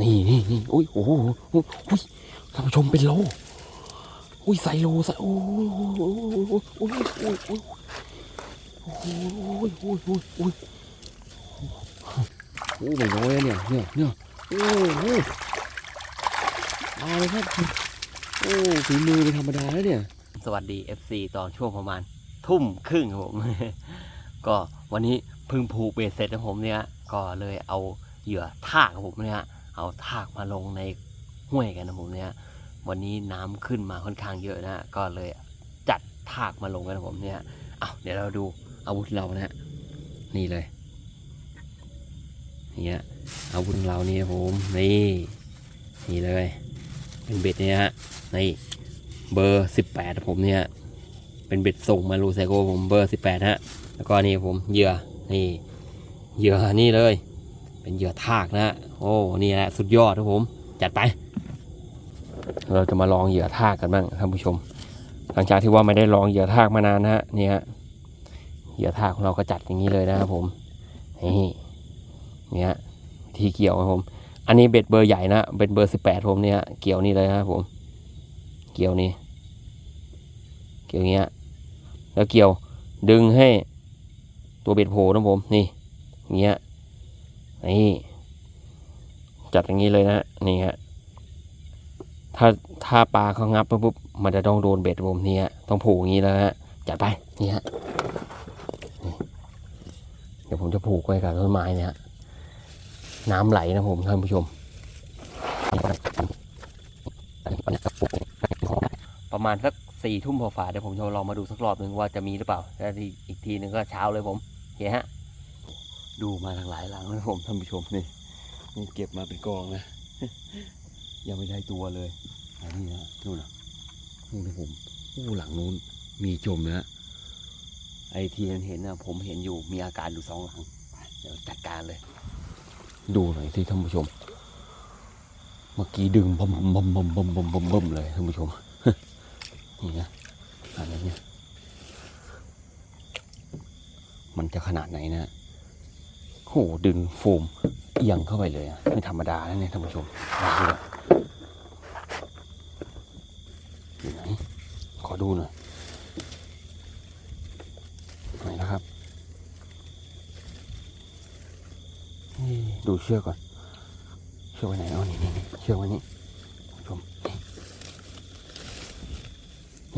นี่นี่นี่อุ้ยโอ้โหอุ้ยท่านผู้ชมเป็นโลอุ้ยใส่โลใส่โอ้ยโอ้ยโอ้ยโอ้ยโอ้ยโอ้ยโอ้ยโอ้ยโอ้ยโอ้ยไม่น้อยอะเนี่ยเนี่ยเนี่ยโอ้โหมาเลยครับโอ้ฝีมือเป็นธรรมดาแล้วเนี่ย สวัสดี FC ตอนช่วงประมาณ ทุ่มครึ่งครับผม ก็วันนี้เพึ่งผูกเบสเสร็จนะผมเนี่ย ก็เลยเอาเหยื่อทากครับผมเนี่ย เอาทากมาลงในห้วยกันนะผมเนี่ยวันนี้น้ำขึ้นมาค่อนข้างเยอะนะก็เลยจัดทากมาลงกันนะผมเนี่ยเอาเดี๋ยวเราดูอาวุธเรานะฮะนี่เลยเนี่ยอาวุธเรานี่ผมนี่นี่เลยเป็นเบ็ดเนี่ยฮะนี่เบอร์สิบแปดผมเนี่ยเป็นเบ็ดส่งมาลูไซโกผมเบอร์สิบแปดฮะแล้วก็นี่ผมเหยื่อนี่เหยื่อนี่เลย เป็นเหยื่อทากนะฮะ โอ้นี่แหละสุดยอดครับผม จัดไป เราจะมาลองเหยื่อทากกันบ้างท่านผู้ชม หลังจากที่ว่าไม่ได้ลองเหยื่อทากมานานนะฮะนี่ฮะเหยื่อทากของเราก็จัดอย่างนี้เลยนะครับผมนี่นี่ฮะวิธีเกี่ยวครับผม อันนี้เบ็ดเบอร์ใหญ่นะเป็นเบอร์สิบแปดผมเนี่ยเกี่ยวนี่เลยนะครับผม เกี่ยวนี่เกี่ยวอย่างเงี้ย แล้วเกี่ยวดึงให้ตัวเบ็ดโผล่นะผมนี่อย่างเงี้ยนี่ จัดอย่างนี้เลยนะนี่ฮะถ้าถ้าปลาเขางับปุ๊บมันจะต้องโดนเบ็ดผมนี่ยต้องผูกอย่างนี้แล้วฮะจัดไปนี่ฮะเดี๋ยวผมจะผูกไว้กับต้นไม้เนี่ยฮะน้ำไหลนะผมท่านผู้ชม ประมาณสักสี่ทุ่มพอฝ่าเดี๋ยวผมจะลองมาดูสักรอบหนึ่งว่าจะมีหรือเปล่าแล้วอีกทีหนึ่งก็เช้าเลยผมโอเคฮะ ดูมาทางหลายหลังเลยผมท่านผู้ชมนี่ นี่เก็บมาเป็นกองนะ ยังไม่ได้ตัวเลยอันนี้นะนู่นนะนู่นนะผมอู้หลังนู้นมีจมนะไอ้ที่เห็นนะผมเห็นอยู่มีอาการอยู่สองหลังไปเดี๋ยวจัดการเลย ดูหน่อยที่ท่านผู้ชม เมื่อกี้ดึงบ่มบ่มบ่มบ่มบ่มบ่มบ่มเลยท่านผู้ชมนี่นะอันนี้เนี่ยมันจะขนาดไหนนะโหดึงโฟม เอียงเข้าไปเลยไม่ธรรมดานะเนี่ยท่านผู้ชมองดูอะอยู่ไหนขอดูหน่อยไหนนะครับ นี่ดูเชือกก่อน เชือกไว้ไหนอานี่นี่นี่เชือกไว้นี่ท่านผู้ชม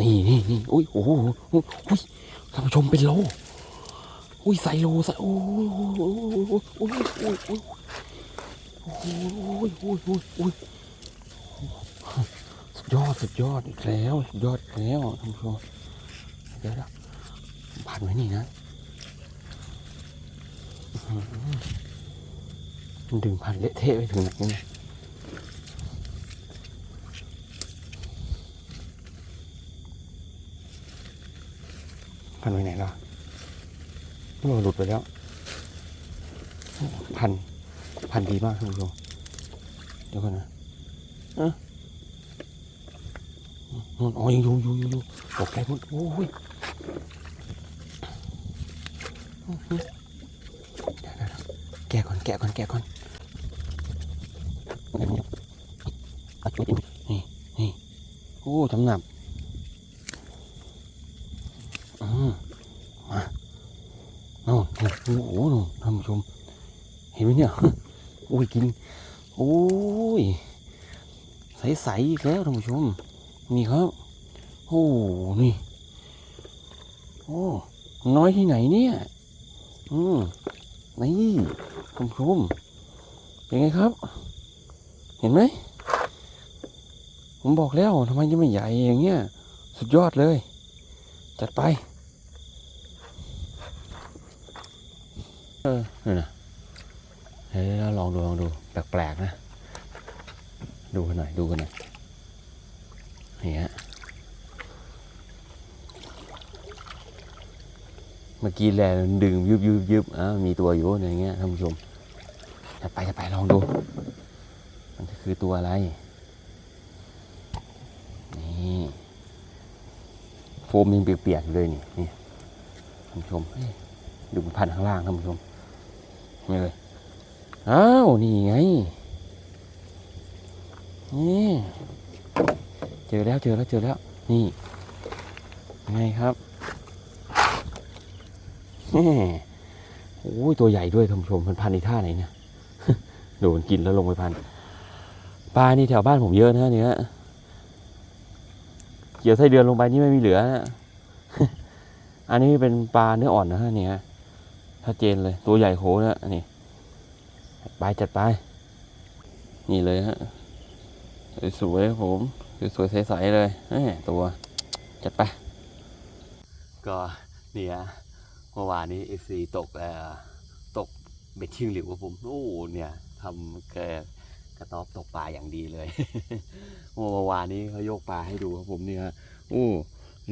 นี่นี่นี่อุ้ยโอ้โหอุ้ยท่านผู้ชมเป็นโลอุ้ยใส่โลใส่โอ้โอ้ยโอ้โอ้โอ้ โอ้ยโอ้ยโอ้ยโอ้ยสุดยอดสุดยอดอีกแล้วสุดยอดแล้วท่านผู้ชมเดี๋ยวนะผ่านไว้นี่นะมันดึงผ่านเละเทะไปถึงไหนเนี่ยพันไปไหนล่ะโอ้หลุดไปแล้ว พัน พันดีมากท่านผู้ชมเดี๋ยวก่อนนะเอะนู่นอ๋อยังอยู่อยู่อยู่ตกใจหมดโอ้ยแกะก่อนแกะก่อนแกะก่อนนี่นี่โอ้จำหนับอืมมาโน่นโอ้โหท่านผู้ชมเห็นไหมเนี่ย โอ้ยกิน โอ้ย ใสๆอีกแล้วท่านผู้ชม นี่ครับ โอ้นี่ โอ้ น้อยที่ไหนเนี่ย อืมนี่ท่านผู้ชมเป็นไงครับ เห็นไหม ผมบอกแล้วทำไมยังไม่ใหญ่อย่างเงี้ย สุดยอดเลย จัดไป เออนี่นนะ เฮ้ยเราลองดูลองดูแปลกๆนะ ดูกันหน่อยดูกันหน่อยนี่ฮะเมื่อกี้แลดึงยุบยุบยุบอะมีตัวอยู่อย่างเงี้ยท่านผู้ชมจะไปจะไปลองดู มันจะคือตัวอะไร นี่โฟมยังเปียกๆอยู่เลยนี่นี่ท่านผู้ชมดูมันพันข้างล่างท่านผู้ชมนี่เลย อ้าวนี่ไงนี่เจอแล้วเจอแล้วเจอแล้ว นี่ไงครับโอ้ยตัวใหญ่ด้วยท่านผู้ชมมันพันในท่าไหนเนี่ยโดนกินแล้วลงไปพันปลานี่แถวบ้านผมเยอะนะเนี่ยเกี่ยวไส้เดือนลงไปนี่ไม่มีเหลือนะอันนี้เป็นปลาเนื้ออ่อนนะฮะเนี่ยชัดเจนเลยตัวใหญ่โขนะนนี้ จัดไปจัดไป นี่เลยฮะ สวยๆผมสวยๆใสๆเลยตัวจัดไป ก็เนี่ยเมื่อวานนี้เอซีตกตกเบ็ดชิงหลิวครับผมโอ้เนี่ยทำแกกระต๊อบตกปลาอย่างดีเลยเมื่อวานนี้เขาโยกปลาให้ดูครับผมเนี่ยโอ้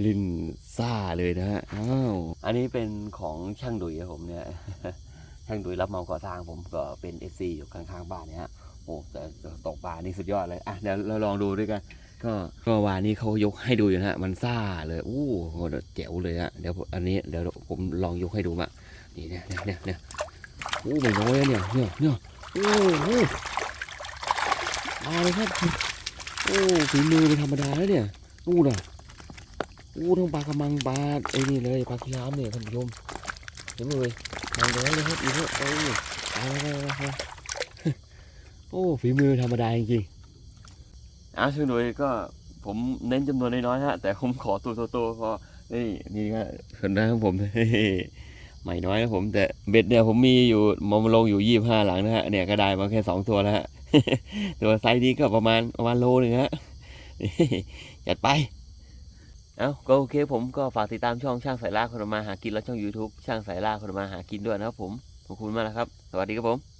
ลินซ่าเลยนะฮะอ้าวอันนี้เป็นของช่างดุยครับผมเนี่ย ช่างดุยรับเหมาก่อสร้างผมก็เป็นเอซีอยู่ข้างๆบ้านเนี่ยฮะโอ้แต่ตกปลานี่สุดยอดเลยอะเดี๋ยวเราลองดูด้วยกัน ก็ก็วานนี้เขายกให้ดูอยู่นะฮะมันซ่าเลยอู้โหเจ๋วเลยฮะเดี๋ยวอันนี้เดี๋ยวผมลองยกให้ดูมานี่เนี่ยเนี่ยเนี่ยเนี่ยโอ้ไม่น้อยเนี่ยเนี่ยเนี่ยโอ้โหมาเลยครับโอ้ฝีมือเป็นธรรมดาแล้วเนี่ยอู้น่ะอู้ทั้งปลากระมังปลาไอ้นี่เลยปลาขยามเนี่ยท่านผู้ชม เห็นเลยมาเลยเลยครับอีกแล้วโอ้ยไปไปไปไปโอ้ฝีมือธรรมดาจริงๆอาชื่อหน่วยก็ผมเน้นจำนวนน้อยๆฮะ แต่ผมขอตัวโตๆพอนี่นี่ก็คนแรกของผมไม่น้อยนะผม แต่เบ็ดเนี่ยผมมีอยู่มอมลงอยู่ยี่ห้าหลังนะฮะเนี่ยก็ได้มาแค่สองตัวแล้วฮะตัวไซส์นี้ก็ประมาณประมาณโลหนึ่งฮะจัดไป เอ้าก็โอเคผมก็ฝากติดตามช่องช่างสายล่าคนมาหากินและช่อง YouTube ช่างสายล่าคนมาหากินด้วยนะครับผมขอบคุณมากนะครับ สวัสดีครับผม